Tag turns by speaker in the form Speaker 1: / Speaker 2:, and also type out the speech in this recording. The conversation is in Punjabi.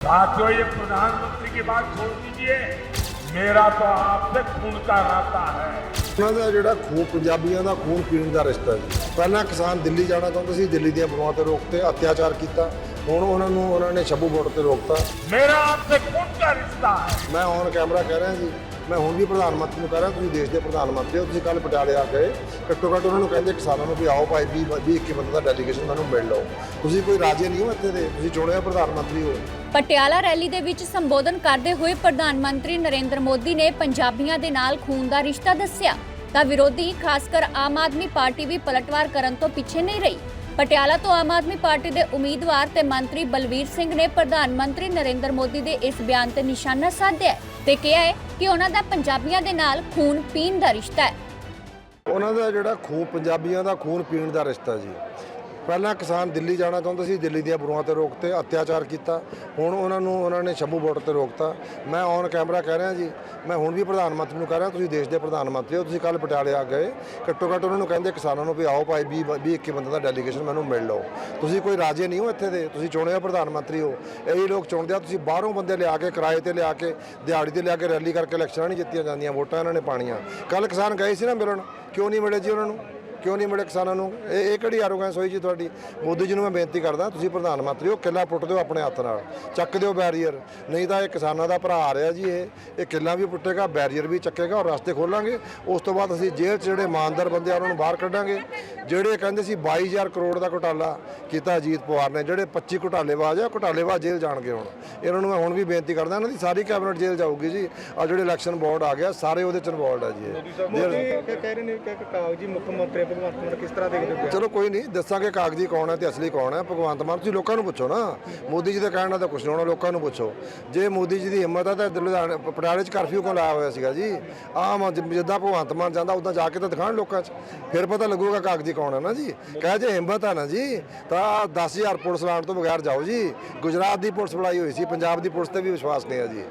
Speaker 1: साथियों ये प्रधानमंत्री की बात छोड़ दीजिए मेरा तो आपसे खून का नाता है
Speaker 2: ਉਹਨਾਂ ਦਾ ਜਿਹੜਾ ਖੂਨ ਪੰਜਾਬੀਆਂ ਦਾ ਖੂਨ ਪੀਣ ਦਾ ਰਿਸ਼ਤਾ ਜੀ ਪਹਿਲਾਂ ਕਿਸਾਨ ਦਿੱਲੀ ਜਾਣਾ ਚਾਹੁੰਦੇ ਸੀ ਦਿੱਲੀ ਦੀਆਂ ਬਰੂਆਂ ਤੇ ਰੋਕਤੇ ਅਤਿਆਚਾਰ ਕੀਤਾ ਹੁਣ ਉਹਨਾਂ ਨੂੰ ਉਹਨਾਂ ਨੇ ਛੱਬੂ ਵੋਟ ਤੇ ਰੋਕਤਾ।
Speaker 1: ਮੇਰਾ ਆਪਸੇ ਖੂਨ ਦਾ ਰਿਸ਼ਤਾ ਹੈ।
Speaker 2: ਮੈਂ ਔਨ ਕੈਮਰਾ ਕਹਿ ਰਿਹਾ ਜੀ ਮੈਂ ਹੁਣ ਵੀ ਪ੍ਰਧਾਨ ਮੰਤਰੀ ਨੂੰ ਕਹਿ ਰਿਹਾ ਤੁਸੀਂ ਦੇਸ਼ ਦੇ ਪ੍ਰਧਾਨ ਮੰਤਰੀ ਹੋ ਤੁਸੀਂ ਕੱਲ ਪਟਿਆਲੇ ਆ ਗਏ। ਘੱਟੋ ਘੱਟ ਉਹਨਾਂ ਨੂੰ ਕਹਿੰਦੇ ਕਿਸਾਨਾਂ ਨੂੰ ਵੀ ਆਓ ਭਾਈ ਵੀ 21 ਬੰਦੇ ਦਾ ਡੈਲੀਗੇਸ਼ਨ ਤੁਹਾਨੂੰ ਮਿਲ ਲਓ। ਤੁਸੀਂ ਕੋਈ ਰਾਜੇ ਨਹੀਂ ਹੋ ਇੱਥੇ ਦੇ ਤੁਸੀਂ ਚੁਣਿਆ ਪ੍ਰਧਾਨ ਮੰਤਰੀ ਹੋ।
Speaker 3: ਪਟਿਆਲਾ ਰੈਲੀ ਦੇ ਵਿੱਚ ਸੰਬੋਧਨ ਕਰਦੇ ਹੋਏ ਪ੍ਰਧਾਨ ਮੰਤਰੀ ਨਰਿੰਦਰ ਮੋਦੀ ਨੇ ਪੰਜਾਬੀਆਂ ਦੇ ਨਾਲ ਖੂਨ ਦਾ ਰਿਸ਼ਤਾ ਦੱਸਿਆ। ਤਾਂ ਵਿਰੋਧੀ ਖਾਸ ਕਰ ਆਮ ਆਦਮੀ ਪਾਰਟੀ ਵੀ ਪਲਟਵਾਰ ਕਰਨ ਤੋਂ ਪਿੱਛੇ ਨਹੀਂ ਰਹੀ। ਪਟਿਆਲਾ ਤੋਂ ਆਮ ਆਦਮੀ ਪਾਰਟੀ ਦੇ ਉਮੀਦਵਾਰ ਤੇ ਮੰਤਰੀ ਬਲਵੀਰ ਸਿੰਘ ਨੇ ਪ੍ਰਧਾਨ ਮੰਤਰੀ ਨਰਿੰਦਰ ਮੋਦੀ ਦੇ ਇਸ ਬਿਆਨ ਤੇ ਨਿਸ਼ਾਨਾ ਸਾਧਿਆ ਤੇ ਕਿਹਾ ਹੈ ਕਿ ਉਹਨਾਂ ਦਾ ਪੰਜਾਬੀਆਂ ਦੇ ਨਾਲ ਖੂਨ ਪੀਣ ਦਾ ਰਿਸ਼ਤਾ ਹੈ।
Speaker 2: ਉਹਨਾਂ ਦਾ ਜਿਹੜਾ ਖੂਨ, ਪੰਜਾਬੀਆਂ ਦਾ ਖੂਨ ਪੀਣ ਦਾ ਰਿਸ਼ਤਾ ਜੀ ਪਹਿਲਾਂ ਕਿਸਾਨ ਦਿੱਲੀ ਜਾਣਾ ਚਾਹੁੰਦੇ ਸੀ, ਦਿੱਲੀ ਦੀਆਂ ਬਰੂਆਂ ਤੇ ਰੋਕਤੇ ਅਤਿਆਚਾਰ ਕੀਤਾ। ਹੁਣ ਉਹਨਾਂ ਨੂੰ, ਉਹਨਾਂ ਨੇ ਸ਼ੰਭੂ ਬੋਰਡ ਤੇ ਰੋਕਤਾ। ਮੈਂ ਔਨ ਕੈਮਰਾ ਕਹਿ ਰਿਹਾ ਜੀ, ਮੈਂ ਹੁਣ ਵੀ ਪ੍ਰਧਾਨ ਮੰਤਰੀ ਨੂੰ ਕਹਿ ਰਿਹਾ, ਤੁਸੀਂ ਦੇਸ਼ ਦੇ ਪ੍ਰਧਾਨ ਮੰਤਰੀ ਹੋ, ਤੁਸੀਂ ਕੱਲ ਪਟਿਆਲੇ ਆ ਗਏ। ਘੱਟੋ ਘੱਟ ਉਹਨਾਂ ਨੂੰ ਕਹਿੰਦੇ ਕਿਸਾਨਾਂ ਨੂੰ ਵੀ ਆਓ ਭਾਈ 20 20 21 ਬੰਦੇ ਦਾ ਡੈਲੀਗੇਸ਼ਨ ਮੈਨੂੰ ਮਿਲ ਲਓ। ਤੁਸੀਂ ਕੋਈ ਰਾਜੇ ਨਹੀਂ ਹੋ ਇੱਥੇ ਦੇ, ਤੁਸੀਂ ਚੁਣਿਆ ਪ੍ਰਧਾਨ ਮੰਤਰੀ ਹੋ। ਇਹੀ ਲੋਕ ਚੁਣਦੇ ਆ, ਤੁਸੀਂ ਬਾਹਰੋਂ ਬੰਦੇ ਲਿਆ ਕੇ, ਕਿਰਾਏ ਤੇ ਲਿਆ ਕੇ, ਦਿਹਾੜੀ ਤੇ ਲਿਆ ਕੇ, ਰੈਲੀ ਕਰਕੇ ਇਲੈਕਸ਼ਨਾਂ ਨਹੀਂ ਜਿੱਤੀਆਂ ਜਾਂਦੀਆਂ, ਵੋਟਾਂ ਇਹਨਾਂ ਨੇ ਪਾਣੀਆਂ ਕੱਲ ਕਿਸਾਨ ਗਏ ਸੀ ਨਾ ਮਿਲਣ, ਕਿਉਂ ਨਹੀਂ ਮਿਲੇ ਜੀ ਉਹਨਾਂ ਨੂੰ? ਕਿਉਂ ਨਹੀਂ ਮਿਲੇ ਕਿਸਾਨਾਂ ਨੂੰ? ਇਹ ਇਹ ਕਿਹੜੀ ਆਰੋਗੈਂਸ ਹੋਈ ਜੀ ਤੁਹਾਡੀ? ਮੋਦੀ ਜੀ ਨੂੰ ਮੈਂ ਬੇਨਤੀ ਕਰਦਾ ਤੁਸੀਂ ਪ੍ਰਧਾਨ ਮੰਤਰੀ ਹੋ ਕਿੱਲਾ ਪੁੱਟ ਦਿਓ ਆਪਣੇ ਹੱਥ ਨਾਲ। ਚੱਕ ਦਿਓ ਬੈਰੀਅਰ। ਨਹੀਂ ਤਾਂ ਇਹ ਕਿਸਾਨਾਂ ਦਾ ਭਰਾ ਆ ਰਿਹਾ ਜੀ ਇਹ। ਇਹ ਕਿੱਲਾ ਵੀ ਪੁੱਟੇਗਾ ਬੈਰੀਅਰ ਵੀ ਚੱਕੇਗਾ ਔਰ ਰਸਤੇ ਖੋਲਾਂਗੇ। ਉਸ ਤੋਂ ਬਾਅਦ ਅਸੀਂ ਜੇਲ੍ਹ 'ਚ ਜਿਹੜੇ ਇਮਾਨਦਾਰ ਬੰਦੇ ਆ ਉਹਨਾਂ ਨੂੰ ਬਾਹਰ ਕੱਢਾਂਗੇ। ਜਿਹੜੇ ਕਹਿੰਦੇ ਸੀ 22000 ਕਰੋੜ ਦਾ ਘੁਟਾਲਾ ਕੀਤਾ ਅਜੀਤ ਪਵਾਰ ਨੇ ਜਿਹੜੇ 25 ਘੁਟਾਲੇਬਾਜ਼ ਆ ਘੁਟਾਲੇਬਾਜ਼ ਜੇਲ੍ਹ ਜਾਣਗੇ ਹੁਣ। ਇਹਨਾਂ ਨੂੰ ਮੈਂ ਹੁਣ ਵੀ ਬੇਨਤੀ ਕਰਦਾ ਇਹਨਾਂ ਦੀ ਸਾਰੀ ਕੈਬਨਿਟ ਜੇਲ੍ਹ ਜਾਊਗੀ ਜੀ। ਆ ਜਿਹੜੇ ਇਲੈਕਸ਼ਨ ਬੋਰਡ ਆ ਗਿਆ ਸਾਰੇ ਉਹਦੇ ਚ ਇਨਵੋਲਡ ਆ ਜੀ ਇਹ।
Speaker 4: ਮੋਦੀ ਕਹਿ ਕਹਿ ਰਹੇ ਨੇ ਕਿ ਕਾਗਜ਼ੀ ਮੁੱਖ ਮੰਤਰੀ ਭਗਵੰਤ ਮਾਨ ਕਿਸ ਤਰ੍ਹਾਂ ਦੇਖਦੇ ਹੋ?
Speaker 2: ਚਲੋ ਕੋਈ ਨਹੀਂ, ਦੱਸਾਂਗੇ ਕਾਗਜ਼ੀ ਕੌਣ ਹੈ ਤੇ ਅਸਲੀ ਕੌਣ ਹੈ, ਭਗਵੰਤ ਮਾਨ, ਤੁਸੀਂ ਲੋਕਾਂ ਨੂੰ ਪੁੱਛੋ ਨਾ। ਮੋਦੀ ਜੀ ਦੇ ਕਹਿਣ ਨਾਲ ਤਾਂ ਕੁਝ ਨਹੀਂ ਹੋਣਾ ਲੋਕਾਂ ਨੂੰ ਪੁੱਛੋ। ਜੇ ਮੋਦੀ ਜੀ ਦੀ ਹਿੰਮਤ ਹੈ ਤਾਂ ਲੁਧਿਆਣੇ, ਪਟਿਆਲੇ 'ਚ ਕਰਫਿਊ ਕਿਉਂ ਲਾਇਆ ਹੋਇਆ ਸੀਗਾ ਜੀ? ਆਮ ਜਿ- ਜਿੱਦਾਂ ਭਗਵੰਤ ਮਾਨ ਜਾਂਦਾ, ਉਦਾਂ ਜਾ ਕੇ ਤਾਂ ਦਿਖਾਣ ਲੋਕਾਂ 'ਚ। ਫਿਰ ਪਤਾ ਲੱਗੂਗਾ ਕਾਗਜ਼ੀ ਕੌਣ ਹੈ ਨਾ ਜੀ। ਕਹੇ ਜੇ ਹਿੰਮਤ ਹੈ ਨਾ ਜੀ, ਤਾਂ 10000 ਪੁਲਿਸ ਲਾਉਣ ਤੋਂ ਬਗੈਰ ਜਾਓ ਜੀ। ਗੁਜਰਾਤ ਦੀ ਪੁਲਿਸ ਬੁਲਾਈ ਹੋਈ ਸੀ, ਪੰਜਾਬ ਦੀ ਪੁਲਿਸ ਤੇ ਵੀ ਵਿਸ਼ਵਾਸ ਨਹੀਂ ਹੈ ਜੀ।